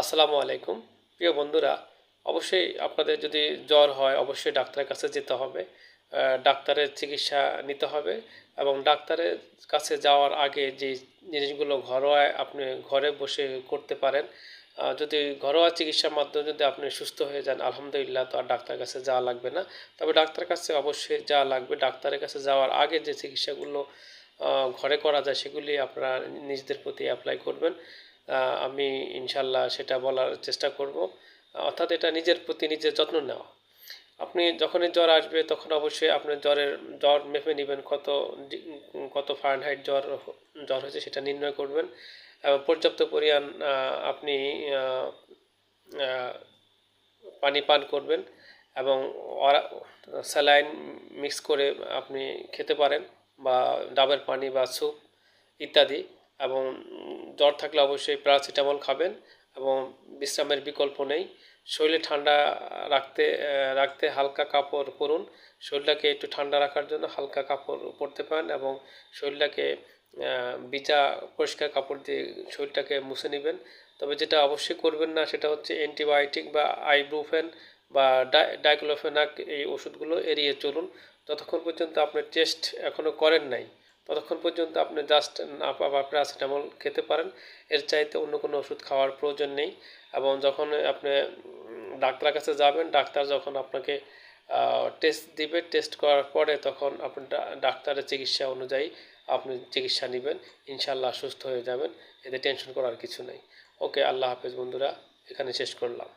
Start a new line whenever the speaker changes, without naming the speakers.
আসসালামু আলাইকুম। প্রিয় বন্ধুরা, অবশ্যই আপনাদের যদি জ্বর হয়, অবশ্যই ডাক্তারের কাছে যেতে হবে। ডাক্তারের চিকিৎসা নিতে হবে এবং ডাক্তারের কাছে যাওয়ার আগে যে জিনিসগুলো ঘরোয়া আপনি ঘরে বসে করতে পারেন যদি ঘরোয়া চিকিৎসার মাধ্যমে যদি আপনি সুস্থ হয়ে যান, আলহামদুলিল্লাহ তো আর ডাক্তারের কাছে যাওয়া লাগবে না। তবে ডাক্তারের কাছে অবশ্যই যাওয়া লাগবে। ডাক্তারের কাছে যাওয়ার আগে যে চিকিৎসাগুলো ঘরে করা যায়, সেগুলি আপনারা নিজেদের প্রতি অ্যাপ্লাই করবেন। আমি ইনশাল্লাহ সেটা বলার চেষ্টা করব। অর্থাৎ এটা নিজের প্রতি নিজের যত্ন নেওয়া। আপনি যখনই জ্বর আসবে, তখন অবশ্যই আপনার জ্বরের, জ্বর মেপে নেবেন কত কত ফারেনহাইট জ্বর জ্বর হয়েছে সেটা নির্ণয় করবেন। এবং পর্যাপ্ত পরিমাণ আপনি পানি পান করবেন এবং স্যালাইন মিক্স করে আপনি খেতে পারেন বা ডাবের পানি বা স্যুপ ইত্যাদি এবং জ্বর থাকলে অবশ্যই প্যারাসিটামল খাবেন এবং বিশ্রামের বিকল্প নেই। শরীরে ঠান্ডা রাখতে রাখতে হালকা কাপড় পরুন। শরীরটাকে একটু ঠান্ডা রাখার জন্য হালকা কাপড় পরতে পারেন এবং শরীরটাকে ভিজা পরিষ্কার কাপড় দিয়ে শরীরটাকে মুছে নেবেন। তবে যেটা অবশ্যই করবেন না সেটা হচ্ছে অ্যান্টিবায়োটিক বা আইব্রুফেন বা ডাইক্লোফেনাক এই ওষুধগুলো এড়িয়ে চলুন। যতক্ষণ পর্যন্ত আপনার টেস্ট এখনও করেন নাই। ততক্ষণ পর্যন্ত আপনি জাস্ট না প্যারাসিটামল খেতে পারেন। এর চাইতে অন্য কোনো ওষুধ খাওয়ার প্রয়োজন নেই এবং যখন আপনি ডাক্তারের কাছে যাবেন, ডাক্তার যখন আপনাকে টেস্ট দিবে টেস্ট করার পরে তখন আপনি ডাক্তারের চিকিৎসা অনুযায়ী আপনি চিকিৎসা নেবেন। ইনশাল্লাহ সুস্থ হয়ে যাবেন, এতে টেনশন করার কিছু নেই। ওকে আল্লাহ হাফেজ বন্ধুরা, এখানে শেষ করলাম।